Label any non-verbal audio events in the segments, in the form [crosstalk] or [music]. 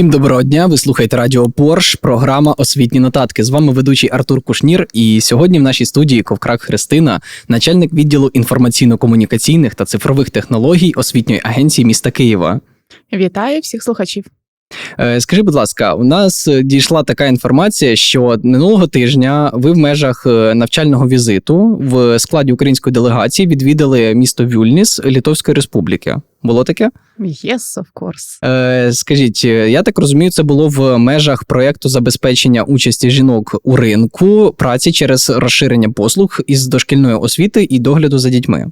Всім доброго дня. Ви слухаєте Радіо Порш, програма Освітні нотатки. З вами ведучий Артур Кушнір. І сьогодні в нашій студії Ковкрак Христина, начальник відділу інформаційно-комунікаційних та цифрових технологій освітньої агенції міста Києва. Вітаю всіх слухачів. Е, Скажи, будь ласка, у нас е, дійшла така інформація, що минулого тижня ви в межах е, навчального візиту в складі української делегації відвідали місто Вюльніс Литовської Республіки. Було таке? Yes, of course. Е, Скажіть, я так розумію, це було в межах проєкту забезпечення участі жінок у ринку праці через розширення послуг із дошкільної освіти і догляду за дітьми.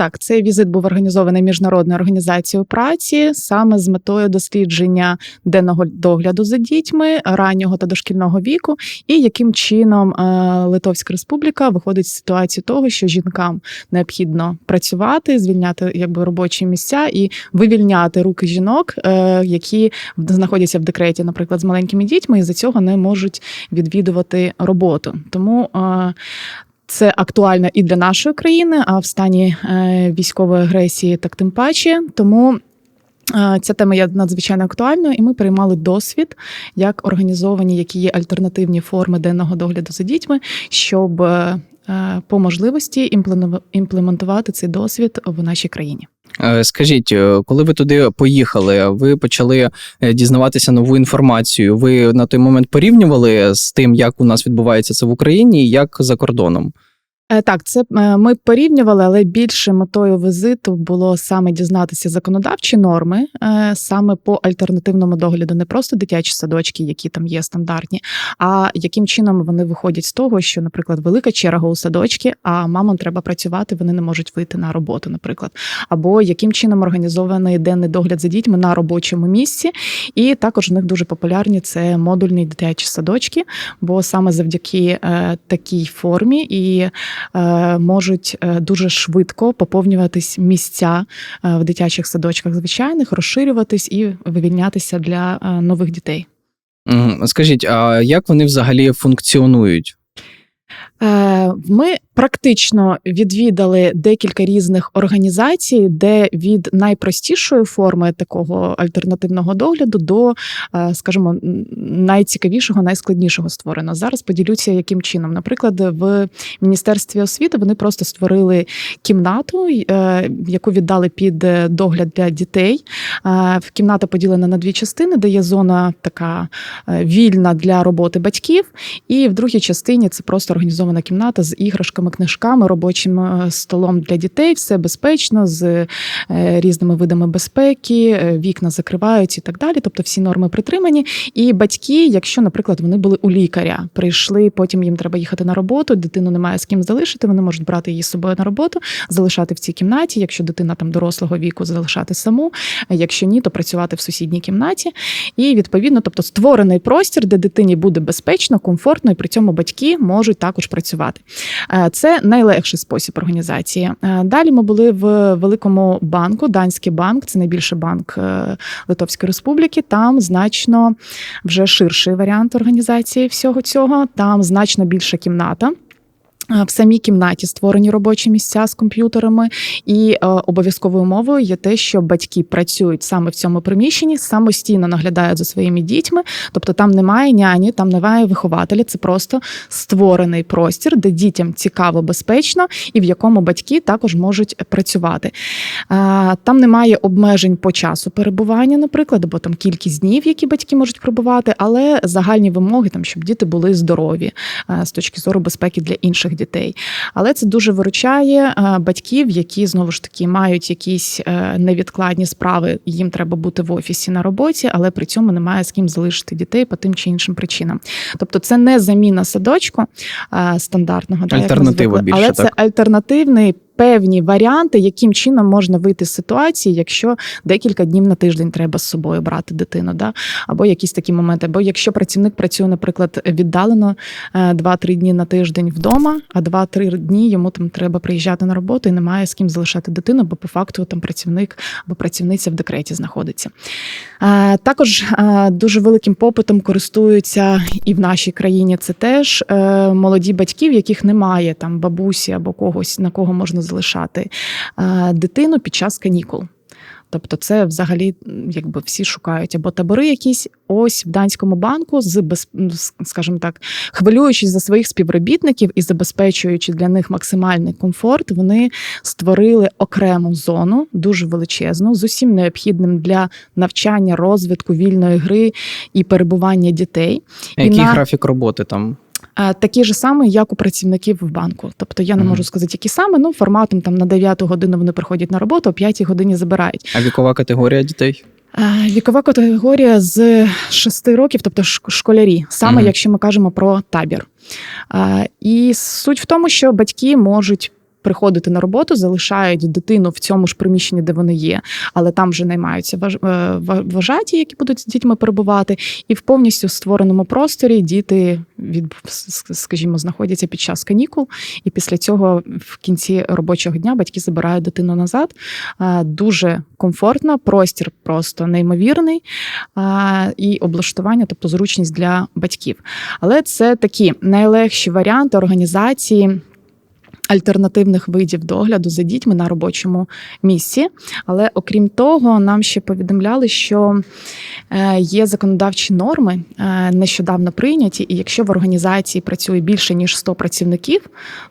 Так, цей візит був організований міжнародною організацією праці саме з метою дослідження денного догляду за дітьми раннього та дошкільного віку, і яким чином е, Литовська Республіка виходить з ситуації того, що жінкам необхідно працювати, звільняти якби робочі місця і вивільняти руки жінок, е, які знаходяться в декреті, наприклад, з маленькими дітьми, і за цього не можуть відвідувати роботу. Тому е, це актуально і для нашої країни, а в стані е, військової агресії, так тим паче. Тому е, ця тема є надзвичайно актуальною, і ми приймали досвід, як організовані, які є альтернативні форми денного догляду за дітьми, щоб е, по можливості імплементу- імплементувати цей досвід в нашій країні. Е, Скажіть, е, коли ви туди поїхали, ви почали е, дізнаватися нову інформацію. Ви на той момент порівнювали з тим, як у нас відбувається це в Україні, і як за кордоном? Е, Так, це е, ми порівнювали, але більше метою візиту було саме дізнатися законодавчі норми е, саме по альтернативному догляду, не просто дитячі садочки, які там є стандартні, а яким чином вони виходять з того, що, наприклад, велика черга у садочки, а мамам треба працювати, вони не можуть вийти на роботу, наприклад, або яким чином організований денний догляд за дітьми на робочому місці, і також в них дуже популярні це модульні дитячі садочки, бо саме завдяки такій формі і можуть е, дуже швидко поповнюватись місця е, в дитячих садочках звичайних, розширюватись і вивільнятися для е, нових дітей. Скажіть, а як вони взагалі функціонують? Е, Ми практично відвідали декілька різних організацій, де від найпростішої форми такого альтернативного догляду до, е, скажімо, найцікавішого, найскладнішого створено. Зараз поділюся, яким чином. Наприклад, в міністерстві освіти вони просто створили кімнату, е, яку віддали під е, догляд для дітей. Кімната поділена на дві частини, де є зона така вільна для роботи батьків. І в другій частині це просто організована кімната з іграшками, книжками, робочим е, столом для дітей. Все безпечно з е, різними видами безпеки, е, вікна закриваються і так далі. Тобто всі норми притримані. І батьки, якщо, наприклад, вони були у лікаря, прийшли, потім їм треба їхати на роботу, дитину немає з ким залишити. Вони можуть брати її з собою на роботу, залишати в цій кімнаті. Якщо дитина там дорослого віку, залишати саму. Якщо ні, то працювати в сусідній кімнаті. І відповідно, тобто створений простір, де дитині буде безпечно, комфортно, і при цьому батьки можуть також працювати. Це найлегший спосіб організації. Е, Далі ми були в великому банку, Данський банк, це найбільший банк е, Литовської Республіки. Там значно вже ширший варіант організації всього цього. Там значно більша кімната. Е, В самій кімнаті створені робочі місця з комп'ютерами, і е, обов'язковою умовою є те, що батьки працюють саме в цьому приміщенні, самостійно наглядають за своїми дітьми. Тобто там немає няні, там немає вихователя. Це просто створений простір, де дітям цікаво, безпечно, і в якому батьки також можуть працювати. Е, Там немає обмежень по часу перебування, наприклад, або там кількість днів, які батьки можуть перебувати, але загальні вимоги, там щоб діти були здорові е, з точки зору безпеки для інших дітей. Але це дуже виручає е, батьків, які знову ж таки мають якісь е, невідкладні справи. Їм треба бути в офісі на роботі, але при цьому немає з ким залишити дітей по тим чи іншим причинам. Тобто, це не заміна садочку е, стандартного, Альтернатива більше, але це так? альтернативний. Певні варіанти, яким чином можна вийти з ситуації, якщо декілька днів на тиждень треба з собою брати дитину, да? або якісь такі моменти. Або якщо працівник працює, наприклад, віддалено е, 2-3 дні на тиждень вдома, а 2-3 дні йому там треба приїжджати на роботу і немає з ким залишати дитину, бо по факту там працівник або працівниця в декреті знаходиться. Е, Також е, дуже великим попитом користуються і в нашій країні це теж е, молоді батьки, яких немає там бабусі або когось, на кого можна залишати е, дитину під час канікул. Тобто, це взагалі якби всі шукають або табори якісь. Ось в данському банку з без, скажімо так, хвилюючись за своїх співробітників і забезпечуючи для них максимальний комфорт, вони створили окрему зону, дуже величезну, з усім необхідним для навчання, розвитку вільної гри і перебування дітей. Який на- графік роботи там? Е, Такі ж самі, як у працівників в банку. Тобто я не можу сказати, які саме, ну форматом там на 9 годину вони приходять на роботу, о 5 годині забирають. А вікова категорія дітей? Е, Вікова категорія з 6 років, тобто шк- школярі, саме Мгм. якщо ми кажемо про табір. Е, І суть в тому, що батьки можуть. Приходити на роботу, залишають дитину в цьому ж приміщенні, де вони є, але там вже наймаються важ- е, вважаті, які будуть з дітьми перебувати, і в повністю створеному просторі діти від скажімо, знаходяться під час канікул, і після цього в кінці робочого дня батьки забирають дитину назад. Дуже комфортно, простір просто неймовірний і облаштування, тобто зручність для батьків. Але це такі найлегші варіанти організації. Альтернативних видів догляду за дітьми на робочому місці. Але окрім того, нам ще повідомляли, що е, є законодавчі норми, е, нещодавно прийняті, і якщо в організації працює більше ніж 100 працівників,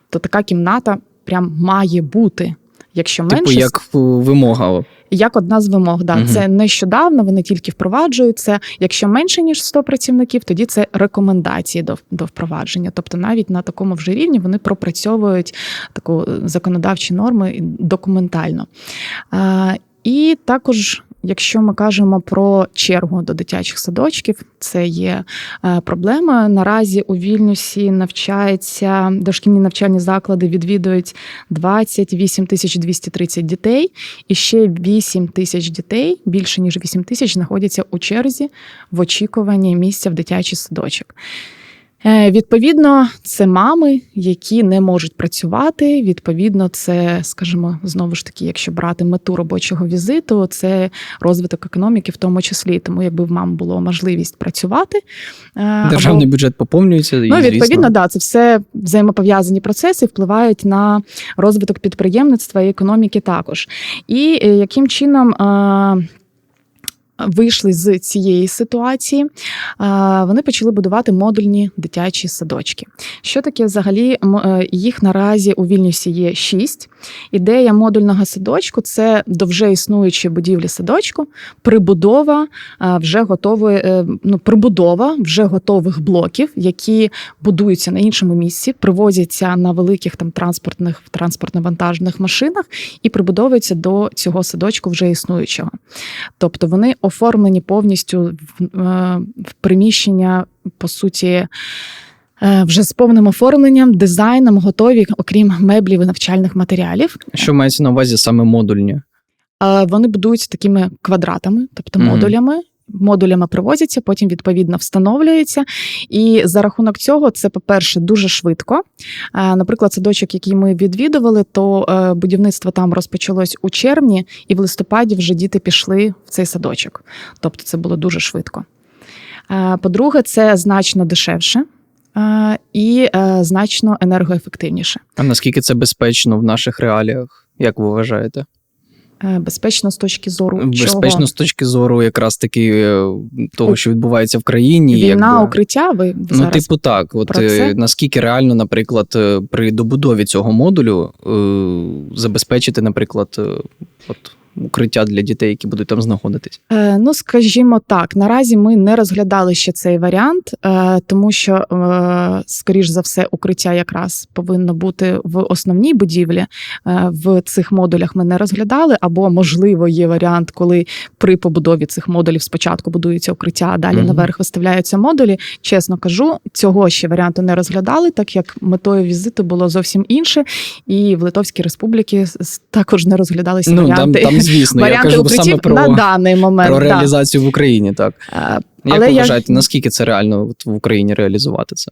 то така кімната прям має бути. Якщо менше Типу, як вимога. Як одна з вимог, да, угу. це нещодавно, вони тільки впроваджуються. Якщо менше ніж 100 працівників, тоді це рекомендації до, до впровадження. Тобто навіть на такому вже рівні вони пропрацьовують таку е, законодавчі норми документально. А, і також. Якщо ми кажемо про чергу до дитячих садочків, це є е, проблема. Наразі у Вільнюсі навчається дошкільні навчальні заклади відвідують 28 тисяч 230 дітей, і ще 8 тисяч дітей, більше ніж 8 тисяч, знаходяться у черзі в очікуванні місця в дитячий садочок. Е, Відповідно, це мами, які не можуть працювати. Відповідно, це, скажімо, знову ж таки, якщо брати мету робочого візиту, це розвиток економіки, в тому числі. Тому, якби в мам було можливість працювати, е, або- Державний бюджет поповнюється. і, Ну, відповідно, да, це все взаємопов'язані процеси, впливають на розвиток підприємництва і економіки також. І е, яким чином. Вийшли з цієї ситуації, вони почали будувати модульні дитячі садочки. Що таке взагалі е, їх наразі у Вільнюсі є шість. Ідея модульного садочку це до вже існуючої будівлі садочку, прибудова е, вже готової, е, ну, прибудова вже готових блоків, які будуються на іншому місці, привозяться на великих там транспортних транспортно-вантажних машинах і прибудовуються до цього садочку вже існуючого. Тобто вони оформлені повністю в, е, в приміщення, по суті. е, Вже з повним оформленням, дизайном готові, окрім меблів і навчальних матеріалів. Що мається на увазі саме модульні? Е, Вони будуються такими квадратами, тобто Мгм. модулями. Модулями привозяться, потім відповідно встановлюються. І за рахунок цього, це, по-перше, дуже швидко. Е, Наприклад, садочок, який ми відвідували, то е, будівництво там розпочалось у червні, і в листопаді вже діти пішли в цей садочок. Тобто це було дуже швидко. Е, По-друге, це значно дешевше і значно енергоефективніше. А наскільки це безпечно в наших реаліях? Як ви вважаєте? Е, Безпечно з точки зору Безпечно чого? з точки зору якраз таки е, того, що відбувається в країні. Війна, якби. укриття. Ви Ну, зараз типу, так. От е, це? наскільки реально, наприклад, при добудові цього модулю е, забезпечити, наприклад, от укриття для дітей, які будуть там знаходитись. Е, Ну, скажімо так, наразі ми не розглядали ще цей варіант, е, тому що, е, скоріш за все, укриття якраз повинно бути в основній будівлі. Е, В цих модулях ми не розглядали, або можливо є варіант, коли при побудові цих модулів спочатку будується укриття, а далі Мгм. наверх виставляються модулі. Чесно кажу, цього ще варіанту не розглядали, так як метою візиту було зовсім інше, і в Литовській Республіці також не розглядалися Ну, там, варіанти. там, звісно, я кажу укриттів саме про, на даний момент. про да. реалізацію в Україні. Так. Е, Як Але ви я- вважаєте, наскільки це реально в Україні реалізувати це?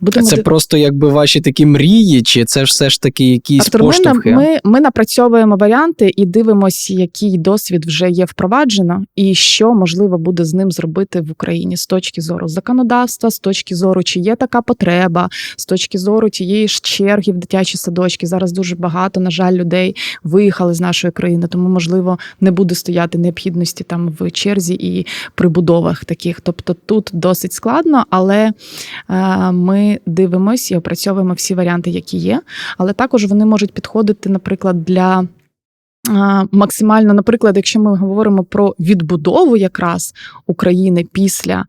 Будемо Це просто якби ваші такі мрії, чи це ж все ж таки якісь Артур, поштовхи? ми, ми напрацьовуємо варіанти і дивимося, який досвід вже є впроваджено, і що можливо буде з ним зробити в Україні з точки зору законодавства, з точки зору, чи є така потреба, з точки зору тієї ж черги в дитячі садочки. Зараз дуже багато, на жаль, людей виїхали з нашої країни, тому можливо не буде стояти необхідності там в черзі і прибудовах таких. Тобто тут досить складно, але е, ми дивимося і опрацьовуємо всі варіанти, які є. Але також вони можуть підходити, наприклад, для. Максимально, наприклад, якщо ми говоримо про відбудову якраз України після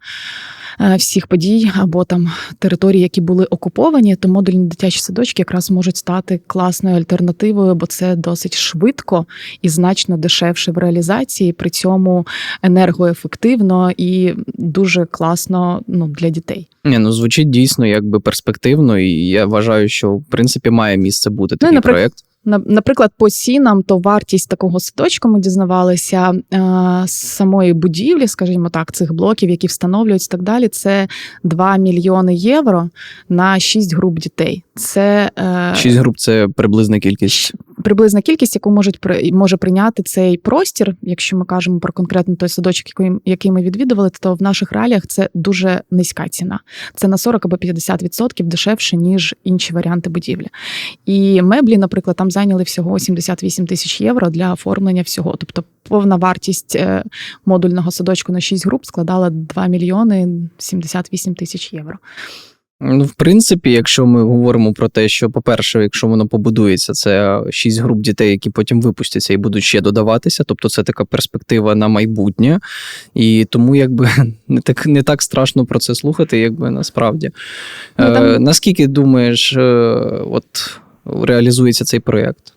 всіх подій або там територій, які були окуповані, то модульні дитячі садочки якраз можуть стати класною альтернативою, бо це досить швидко і значно дешевше в реалізації, при цьому енергоефективно і дуже класно ну, для дітей. Ні, ну звучить дійсно якби перспективно, і я вважаю, що в принципі має місце бути Ну, такий наприклад, проєкт. На- Наприклад, по цінам, то вартість такого садочку ми дізнавалися е, з самої будівлі, скажімо так, цих блоків, які встановлюються так далі. Це 2 мільйони євро на 6 груп дітей. Це е, Шість груп це приблизна кількість. Приблизна кількість, яку можуть може прийняти цей простір. Якщо ми кажемо про конкретно той садочок, який, який ми відвідували, то в наших реаліях це дуже низька ціна. Це на 40 або 50% дешевше ніж інші варіанти будівлі. І меблі, наприклад, там зайняли всього 78 тисяч євро для оформлення всього. Тобто повна вартість е, модульного садочку на 6 груп складала 2 мільйони 78 тисяч євро. Ну, в принципі, якщо ми говоримо про те, що, по-перше, якщо воно побудується, це шість груп дітей, які потім випустяться і будуть ще додаватися. Тобто це така перспектива на майбутнє. І тому якби [laughs] не так не так страшно про це слухати, якби насправді. Ну, там- Е, наскільки думаєш, е, от реалізується цей проєкт?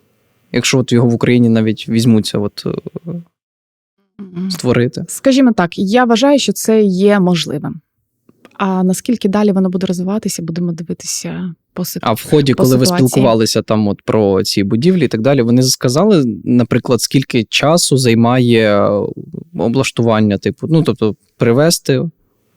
Якщо от його в Україні навіть візьмуться от, е, створити. Скажімо так, я вважаю, що це є можливим. А наскільки далі воно буде розвиватися, будемо дивитися по ситуації. А в ході, коли ви спілкувалися там от про ці будівлі і так далі, вони сказали, наприклад, скільки часу займає е, облаштування, типу, ну тобто привезти,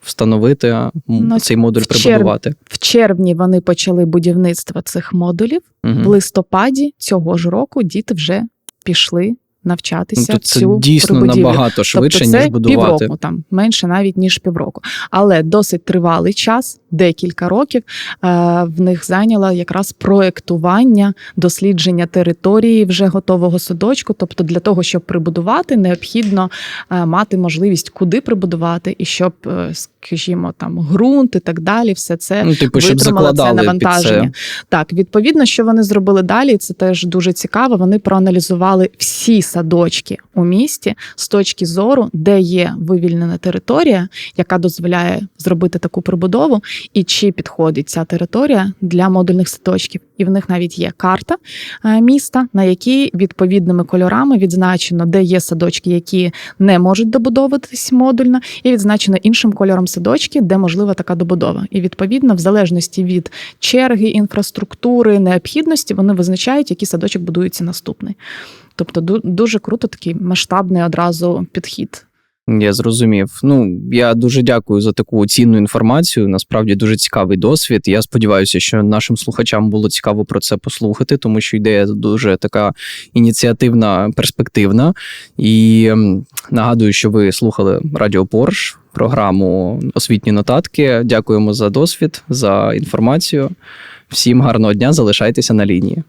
встановити Ну, цей модуль в черв- прибудувати. В червні вони почали будівництво цих модулів. В Угу. листопаді цього ж року діти вже пішли навчатися Ну, то це цю дійсно прибудівлю. набагато швидше, тобто це ніж будувати. півроку, там менше навіть ніж півроку. Але досить тривалий час, декілька років. Е, в них зайняло якраз проектування, дослідження території вже готового садочку. Тобто, для того, щоб прибудувати, необхідно е, мати можливість, куди прибудувати, і щоб, е, скажімо, там ґрунт і так далі, все це Ну, типу, щоб витримало це закладали під навантаження. це. Так, відповідно, що вони зробили далі, це теж дуже цікаво. Вони проаналізували всі садочки у місті з точки зору, де є вивільнена територія, яка дозволяє зробити таку прибудову, і чи підходить ця територія для модульних садочків. І в них навіть є карта е, міста, на якій відповідними кольорами відзначено, де є садочки, які не можуть добудовуватись модульно, і відзначено іншим кольором садочки, де можлива така добудова. І відповідно, в залежності від черги, інфраструктури, необхідності, вони визначають, який садочок будується наступний. Тобто, дуже круто такий масштабний одразу підхід. Я зрозумів. Ну я дуже дякую за таку цінну інформацію. Насправді дуже цікавий досвід. Я сподіваюся, що нашим слухачам було цікаво про це послухати, тому що ідея дуже така ініціативна, перспективна. І ем, нагадую, що ви слухали Радіо Порш, програму Освітні нотатки. Дякуємо за досвід, за інформацію. Всім гарного дня, залишайтеся на лінії.